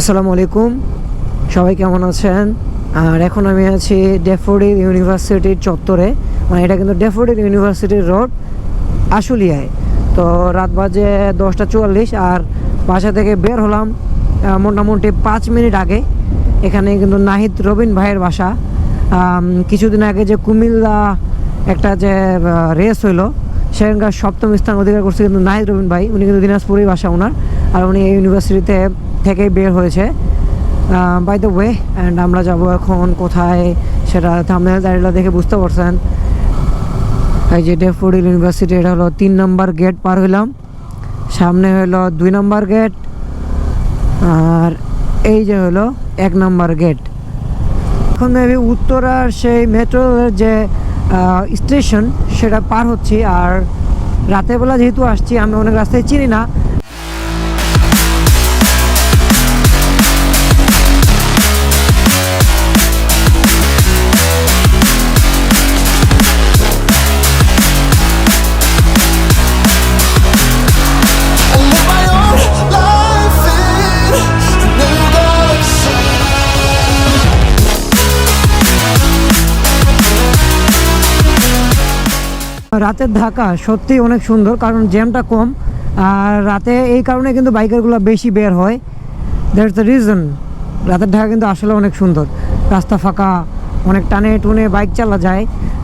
আসসালামু আলাইকুম সবাই কেমন আছেন? আর এখন আমি আছি ডেফোডিল ইউনিভার্সিটির চত্বরে। মানে এটা কিন্তু ডেফোডিল ইউনিভার্সিটির রোড আশুলিয়ায়। তো রাত বাজে দশটা চুয়াল্লিশ আর বাসা থেকে বের হলাম মোটামুটি পাঁচ মিনিট আগে। এখানে কিন্তু নাহিদ রবিন ভাইয়ের বাসা। কিছুদিন আগে যে কুমিল্লা একটা যে রেস হইল, সেখানকার সপ্তম স্থান অধিকার করছে কিন্তু নাহিদ রবিন ভাই। উনি কিন্তু দিনাজপুরেই বাসা ওনার। আর উনি এই ইউনিভার্সিটিতে থেকেই বের হয়েছে। বাই দ্য ওয়ে অ্যান্ড আমরা যাব এখন কোথায় সেটা থামনেল দাঁড়িয়ে দেখে বুঝতে পারছেন। এই যে ডেফোডিল ইউনিভার্সিটি এটা হলো তিন নম্বর গেট পার হইলাম। সামনে হলো দুই নম্বর গেট আর এই যে হলো এক নম্বর গেট এখন মেবি উত্তরার সেই মেট্রো যে স্টেশন সেটা পার হচ্ছি। আর রাতের বেলা যেহেতু আসছি, আমি অনেক রাস্তায় চিনি না। রাতের ঢাকা সত্যি অনেক সুন্দর, কারণ জ্যামটা কম। আর রাতে এই কারণে কিন্তু বাইকারগুলো বেশি বের হয়। দ্যাটস দ্য রিজন রাতের ঢাকা কিন্তু আসলে অনেক সুন্দর। রাস্তা ফাঁকা, অনেক টানে টুনে বাইক চালা যায়।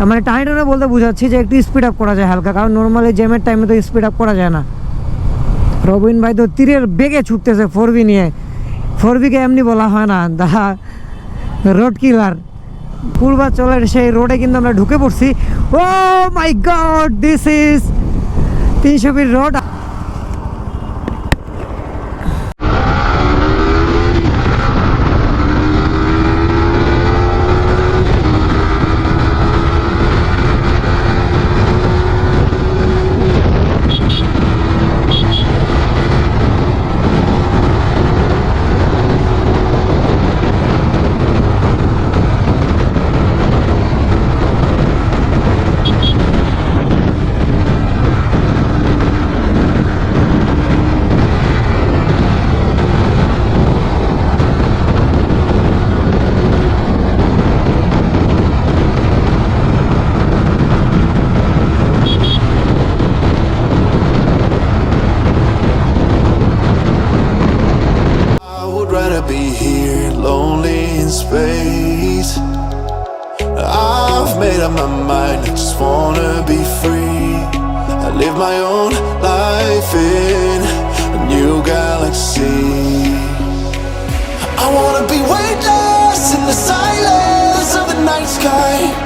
মানে টানে টানে বলতে বোঝাচ্ছি যে একটু স্পিড আপ করা যায় হালকা, কারণ নর্মালি জ্যামের টাইমে তো স্পিড আপ করা যায় না। রবিন ভাই তো তীরের বেগে ছুটতেছে ফোর বি নিয়ে। ফোর বিকে এমনি বলা হয় না, দা, রোড কিলার। পূর্বাচলের সেই রোডে কিন্তু আমরা ঢুকে পড়ছি। Oh my God this is তিনশো road rather be here, lonely in space. I've made up my mind, I just wanna be free. I live my own life in a new galaxy. I wanna be weightless in the silence of the night sky.